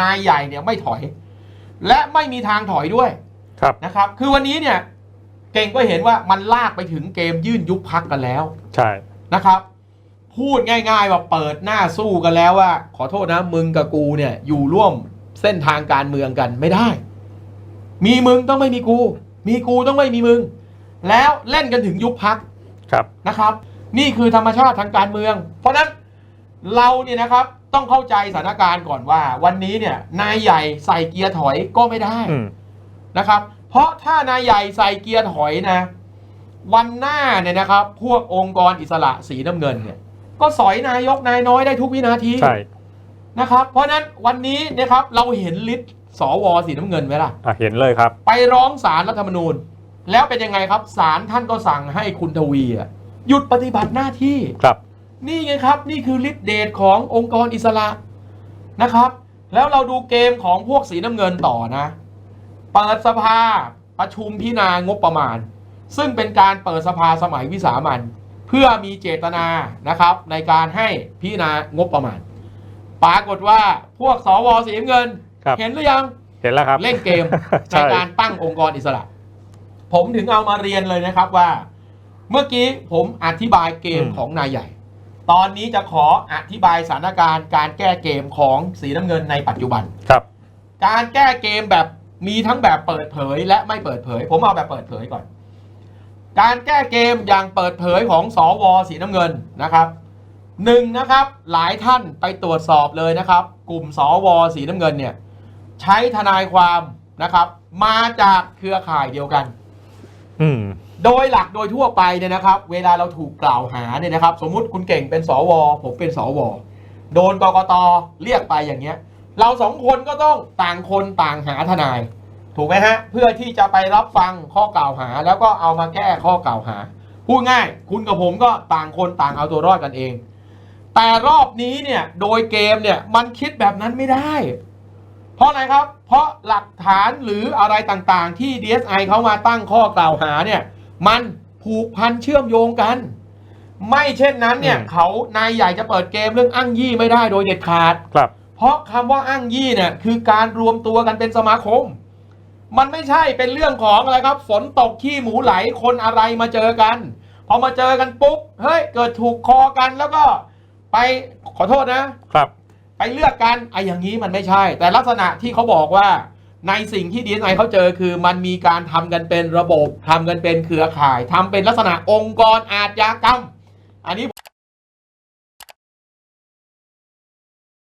นายใหญ่เนี่ยไม่ถอย และไม่มีทางถอยด้วยครับนะครับ คือวันนี้เนี่ย เก่งก็เห็นว่ามันลากไปถึงเกมยื่นยุบพักกันแล้ว ใช่นะครับ พูดง่าย ๆ ว่าเปิดหน้าสู้กันแล้วว่า ขอโทษนะมึงกับกูเนี่ย อยู่ร่วมเส้นทางการเมืองกันไม่ได้ มีมึงต้องไม่มีกู มีกูต้องไม่มีมึง แล้วเล่นกันถึงยุบพักครับนะครับ นี่คือธรรมชาติทางการเมือง เพราะฉะนั้นเราเนี่ยนะครับ ต้องเข้าใจสถานการณ์ก่อนว่า วันนี้เนี่ยนายใหญ่ใส่เกียร์ถอยก็ไม่ได้อืมนะครับ เพราะถ้านายใหญ่ใส่เกียร์ถอยนะ วันหน้าเนี่ยนะครับ พวกองค์กรอิสระสีน้ำเงินเนี่ย ก็สอยนายกนายน้อยได้ทุกวินาทีใช่นะครับ เพราะฉะนั้นวันนี้นะครับเราเห็นลิสต์สวสีน้ำเงินไหมล่ะอะเห็นเลยครับ ไปร้องศาลรัฐธรรมนูญ แล้วเป็นยังไงครับศาลท่านก็สั่งให้คุณทวีอะหยุดปฏิบัติหน้าที่ครับ นี่ไงครับ นี่คือฤทธิเดชขององค์กรอิสระนะครับ แล้วเราดูเกมของพวกสีน้ำเงินต่อนะ เปิดสภาประชุมพิจารณางบประมาณ ซึ่งเป็นการเปิดสภาสมัยวิสามันเพื่อมีเจตนานะครับ ในการให้พิจารณางบประมาณ ปรากฏว่าพวกสวสีน้ำเงินครับเห็นหรือยังเห็นแล้วครับเล่นเกมในใช่การตั้งองค์กรอิสระ ผมถึงเอามาเรียนเลยนะครับว่า เมื่อกี้ผมอธิบายเกมอืมของนายใหญ่ ตอนนี้จะขออธิบายสถานการณ์การแก้เกมของสีน้ำเงินในปัจจุบัน ครับ การแก้เกมแบบมีทั้งแบบเปิดเผยและไม่เปิดเผย ผมเอาแบบเปิดเผยก่อน การแก้เกมอย่างเปิดเผยของสวสีน้ำเงินนะครับหนึ่งนะครับหลายท่านไปตรวจสอบเลยนะครับ กลุ่มสวสีน้ำเงินเนี่ยใช้ทนายความนะครับ มาจากเครือข่ายเดียวกัน อืม โดยหลักโดยทั่วไปเนี่ยนะครับ เวลาเราถูกกล่าวหาเนี่ยนะครับ สมมุติคุณเก่งเป็นสว ผมเป็นสว โดนกกตเรียกไปอย่างเงี้ย เราสองคนก็ต้องต่างคนต่างหาทนาย ถูกไหมฮะ เพื่อที่จะไปรับฟังข้อกล่าวหา แล้วก็เอามาแก้ข้อกล่าวหาพูดง่าย คุณกับผมก็ต่างคนต่างเอาตัวรอดกันเอง แต่รอบนี้เนี่ยโดยเกมเนี่ยมันคิดแบบนั้นไม่ได้ เพราะอะไรครับ เพราะหลักฐานหรืออะไรต่างๆ ที่ DSI เขามาตั้งข้อกล่าวหาเนี่ย มันผูกพันเชื่อมโยงกัน ไม่เช่นนั้นเนี่ยอืมเขานายใหญ่จะเปิดเกมเรื่องอ้างยี่ไม่ได้โดยเด็ดขาด ครับ เพราะคำว่าอ้างยี่เนี่ยคือการรวมตัวกันเป็นสมาคม มันไม่ใช่เป็นเรื่องของอะไรครับ ฝนตกขี้หมูไหลคนอะไรมาเจอกัน พอมาเจอกันปุ๊บเฮ้ยเกิดถูกคอกันแล้วก็ไปขอโทษนะ ครับ ไปเลือกกันไอ้อย่างนี้มันไม่ใช่ แต่ลักษณะที่เขาบอกว่า ในสิ่งที่ดีไอเขาเจอคือมันมีการทำกันเป็นระบบทำกันเป็นเครือข่ายทำเป็นลักษณะองค์กรอาชญากรรม อันนี้